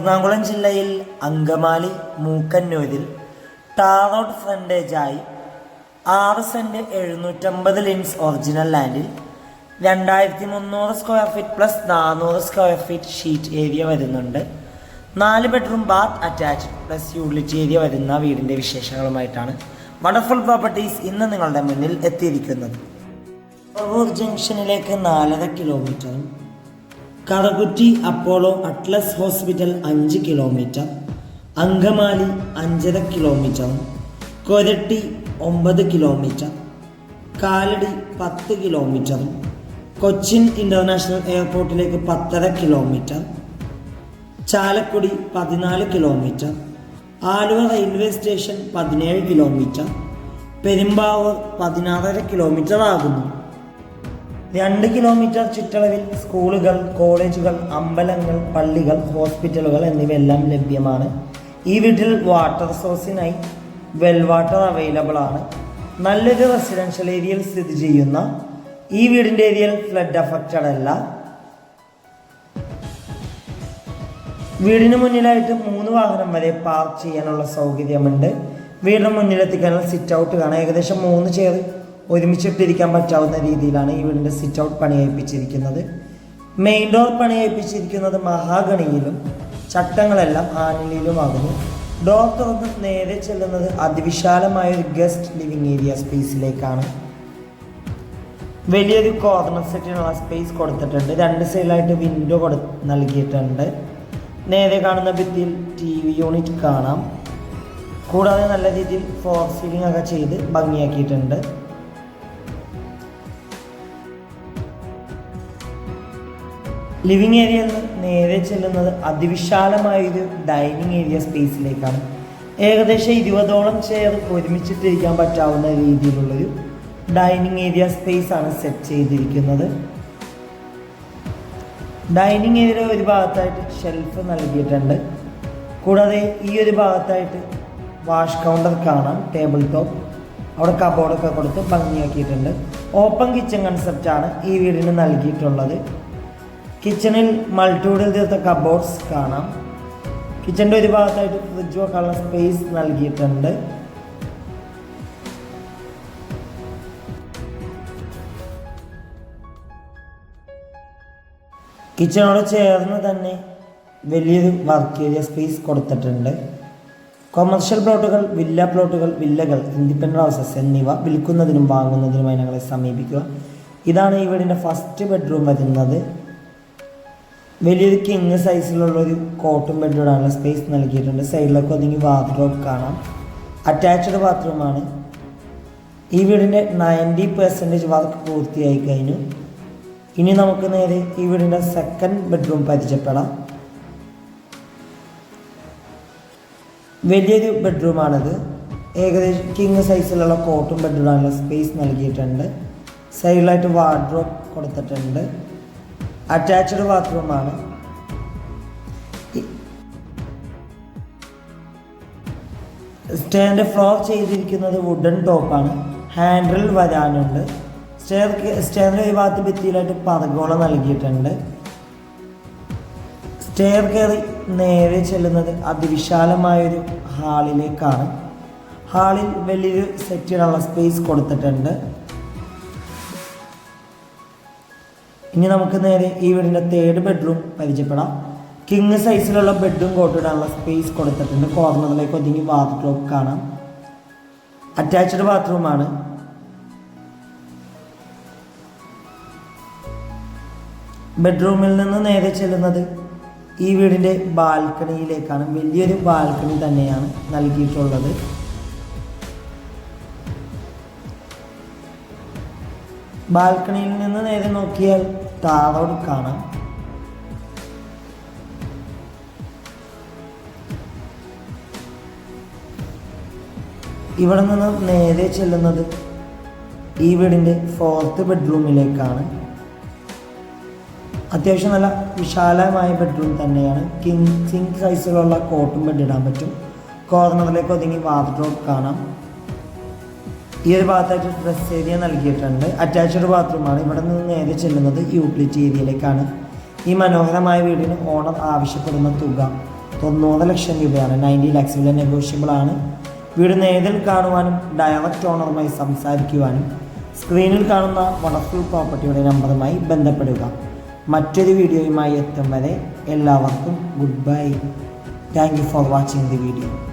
എറണാകുളം ജില്ലയിൽ അങ്കമാലി മൂക്കന്നൂരിൽ ടാറോഡ് ഫ്രണ്ടേജായി ആറ് സെന്റ് എഴുന്നൂറ്റമ്പത് ലിൻസ് ഒറിജിനൽ ലാൻഡിൽ രണ്ടായിരത്തി മുന്നൂറ് സ്ക്വയർ ഫീറ്റ് പ്ലസ് നാനൂറ് സ്ക്വയർ ഫീറ്റ് ഷീറ്റ് ഏരിയ വരുന്നുണ്ട്. നാല് bedroom bath attached plus utility area വരുന്ന വീടിന്റെ വിശേഷങ്ങളുമായിട്ടാണ് വണ്ടർഫുൾ പ്രോപ്പർട്ടീസ് ഇന്ന് നിങ്ങളുടെ മുന്നിൽ എത്തിയിരിക്കുന്നത്. പറവൂർ ജംഗ്ഷനിലേക്ക് നാലര കിലോമീറ്ററും കറകുറ്റി അപ്പോളോ അറ്റ്ലസ് ഹോസ്പിറ്റൽ അഞ്ച് കിലോമീറ്റർ അങ്കമാലി അഞ്ചര കിലോമീറ്ററും കൊരട്ടി ഒമ്പത് കിലോമീറ്റർ കാലടി പത്ത് കിലോമീറ്ററും കൊച്ചിൻ ഇന്റർനാഷണൽ എയർപോർട്ടിലേക്ക് പത്തര കിലോമീറ്റർ ചാലക്കുടി പതിനാല് കിലോമീറ്റർ ആലുവ റെയിൽവേ സ്റ്റേഷൻ പതിനേഴ് കിലോമീറ്റർ പെരുമ്പാവൂർ പതിനാറര കിലോമീറ്റർ ആകുന്നു രണ്ട് കിലോമീറ്റർ ചുറ്റളവിൽ സ്കൂളുകൾ കോളേജുകൾ അമ്പലങ്ങൾ പള്ളികൾ ഹോസ്പിറ്റലുകൾ എന്നിവയെല്ലാം ലഭ്യമാണ്. ഈ വീട്ടിൽ വാട്ടർ സോഴ്സിനായി വെൽ വാട്ടർ അവൈലബിൾ ആണ്. നല്ലൊരു റെസിഡൻഷ്യൽ ഏരിയയിൽ സ്ഥിതി ചെയ്യുന്ന ഈ വീടിന്റെ ഏരിയയിൽ ഫ്ലഡ് അഫക്റ്റഡ് അല്ല. വീടിന് മുന്നിലായിട്ട് മൂന്ന് വാഹനം വരെ പാർക്ക് ചെയ്യാനുള്ള സൗകര്യമുണ്ട്. വീടിന് മുന്നിലെത്തിക്കാനുള്ള സിറ്റ് ഔട്ട് കാണാം. ഏകദേശം മൂന്ന് ചെയർ ഒരുമിച്ചിട്ടിരിക്കാൻ പറ്റാവുന്ന രീതിയിലാണ് ഈ വീടിന്റെ സിറ്റ് ഔട്ട് പണികഴിപ്പിച്ചിരിക്കുന്നത് മെയിൻ ഡോർ പണികഴിപ്പിച്ചിരിക്കുന്നത് മഹാഗണിയിലും ചട്ടങ്ങളെല്ലാം ആനിലിയിലുമാകുന്നു ഡോർ തുറന്ന് നേരെ ചെല്ലുന്നത് അതിവിശാലമായ ഒരു ഗസ്റ്റ് ലിവിംഗ് ഏരിയ സ്പേസിലേക്കാണ് വലിയൊരു കോർണർ സെറ്റിനുള്ള സ്പേസ് കൊടുത്തിട്ടുണ്ട്. രണ്ട് സൈഡിലായിട്ട് വിൻഡോ കൊടു നൽകിയിട്ടുണ്ട്. നേരെ കാണുന്ന ഭിത്തിയിൽ ടി വി യൂണിറ്റ് കാണാം. കൂടാതെ നല്ല രീതിയിൽ ഫോർ സീലിംഗ് ഒക്കെ ചെയ്ത് ഭംഗിയാക്കിയിട്ടുണ്ട്. ലിവിങ് ഏരിയയിൽ നിന്ന് നേരെ ചെല്ലുന്നത് അതിവിശാലമായൊരു ഡൈനിങ് ഏരിയ സ്പേസിലേക്കാണ് ഏകദേശം ഇരുപതോളം ചെയർ ഒരുമിച്ചിട്ടിരിക്കാൻ പറ്റാവുന്ന രീതിയിലുള്ളൊരു ഡൈനിങ് ഏരിയ സ്പേസ് ആണ് സെറ്റ് ചെയ്തിരിക്കുന്നത്. ഡൈനിങ് ഏരിയയുടെ ഒരു ഭാഗത്തായിട്ട് ഷെൽഫ് നൽകിയിട്ടുണ്ട്. കൂടാതെ ഈ ഒരു ഭാഗത്തായിട്ട് വാഷ് കൗണ്ടർ കാണാം ടേബിൾ ടോപ്പ് അവിടെ കബോർഡൊക്കെ കൊടുത്ത് ഭംഗിയാക്കിയിട്ടുണ്ട്. ഓപ്പൺ കിച്ചൺ കൺസെപ്റ്റാണ് ഈ വീടിന് നൽകിയിട്ടുള്ളത്. കിച്ചണിൽ മൾട്ടിവിഡിൽ തീർത്ത കബോർഡ്സ് കാണാം. കിച്ചന്റെ ഒരു ഭാഗത്തായിട്ട് ഫ്രിഡ്ജ് വെക്കാനുള്ള സ്പേസ് നൽകിയിട്ടുണ്ട്. കിച്ചണോട് ചേർന്ന് തന്നെ വലിയൊരു വർക്ക് ഏരിയ സ്പേസ് കൊടുത്തിട്ടുണ്ട്. കൊമേഴ്ഷ്യൽ പ്ലോട്ടുകൾ വില്ല പ്ലോട്ടുകൾ വില്ലകൾ ഇൻഡിപെൻഡന്റ് ഹൗസസ് എന്നിവ വിൽക്കുന്നതിനും വാങ്ങുന്നതിനുമായി ഞങ്ങളെ സമീപിക്കുക. ഇതാണ് ഈ വീടിന്റെ ഫസ്റ്റ് ബെഡ്റൂം വരുന്നത്. വലിയൊരു കിങ് സൈസിലുള്ള ഒരു കോട്ടും ബെഡ്റൂമാണ് സ്പേസ് നൽകിയിട്ടുണ്ട്. സൈഡിലൊക്കെ ഒതുങ്ങി ബാത്റൂം കാണാം. അറ്റാച്ച്ഡ് ബാത്റൂമാണ് ഈ വീടിന്റെ നയന്റി പെർസെന്റേജ് വർക്ക് പൂർത്തിയായി കഴിഞ്ഞു. ഇനി നമുക്ക് നേരെ ഈ വീടിന്റെ സെക്കൻഡ് ബെഡ്റൂം പരിചയപ്പെടാം. വലിയൊരു ബെഡ്റൂമാണിത് ഏകദേശം കിങ് സൈസിലുള്ള കോട്ടും ബെഡ്റൂമാണുള്ള സ്പേസ് നൽകിയിട്ടുണ്ട്. സൈഡിലായിട്ട് വാർഡ്രോബ് കൊടുത്തിട്ടുണ്ട്. അറ്റാച്ച്ഡ് ബാത്റൂമാണ് സ്റ്റേറിന്റെ ഫ്ലോർ ചെയ്തിരിക്കുന്നത് വുഡൻ ടോപ്പാണ് ഹാൻഡിൽ വരാനുണ്ട്. സ്റ്റെയർ സ്റ്റെയറിന്റെ ഈ ഭാഗത്ത് ഭിത്തിയിലായിട്ട് പതകോള നൽകിയിട്ടുണ്ട്. സ്റ്റെയർ കയറി നേരെ ചെല്ലുന്നത് അതിവിശാലമായൊരു ഹാളിലേക്കാണ് ഹാളിൽ വലിയൊരു സെറ്റിനുള്ള സ്പേസ് കൊടുത്തിട്ടുണ്ട്. ഇനി നമുക്ക് നേരെ ഈ വീടിന്റെ തേർഡ് ബെഡ്റൂം പരിചയപ്പെടാം. കിങ് സൈസിലുള്ള ബെഡും കോട്ടിടാനുള്ള സ്പേസ് കൊടുത്തിട്ടുണ്ട്. കോർണറിലേക്ക് ഒതുങ്ങി ബാത്റൂം കാണാം. അറ്റാച്ച്ഡ് ബാത്റൂമാണ് ബെഡ്റൂമിൽ നിന്ന് നേരെ ചെല്ലുന്നത് ഈ വീടിന്റെ ബാൽക്കണിയിലേക്കാണ് വലിയൊരു ബാൽക്കണി തന്നെയാണ് നൽകിയിട്ടുള്ളത്. ബാൽക്കണിയിൽ നിന്ന് നേരെ നോക്കിയാൽ താറോട് കാണാം. ഇവിടെ നിന്ന് നേരെ ചെല്ലുന്നത് ഈ വീടിന്റെ ഫോർത്ത് ബെഡ്റൂമിലേക്കാണ് അത്യാവശ്യം നല്ല വിശാലമായ ബെഡ്റൂം തന്നെയാണ്. കിങ് കിങ് സൈസിലുള്ള കോട്ടും ബെഡ് ഇടാൻ പറ്റും. കോർണറിലേക്ക് ഒതുങ്ങി വാർഡ്രോബ് കാണാം. ഈ ഒരു ഭാഗത്തായിട്ട് ഡ്രസ് ഏരിയ നൽകിയിട്ടുണ്ട്. അറ്റാച്ച്ഡ് ബാത്റൂമാണ് ഇവിടെ നിന്ന് നേരെ ചെല്ലുന്നത് യൂട്ടിലിറ്റി ഏരിയയിലേക്കാണ് ഈ മനോഹരമായ വീടിന് ഓണർ ആവശ്യപ്പെടുന്ന തുക തൊണ്ണൂറ് ലക്ഷം രൂപയാണ്. നയന്റി ലാക്സ് വില നെഗോഷ്യബിൾ ആണ്. വീട് നേരിൽ കാണുവാനും ഡയറക്റ്റ് ഓണറുമായി സംസാരിക്കുവാനും സ്ക്രീനിൽ കാണുന്ന വണ്ടർഫുൾ പ്രോപ്പർട്ടിയുടെ നമ്പറുമായി ബന്ധപ്പെടുക. മറ്റൊരു വീഡിയോയുമായി എത്തും വരെ എല്ലാവർക്കും good bye thank you for watching the video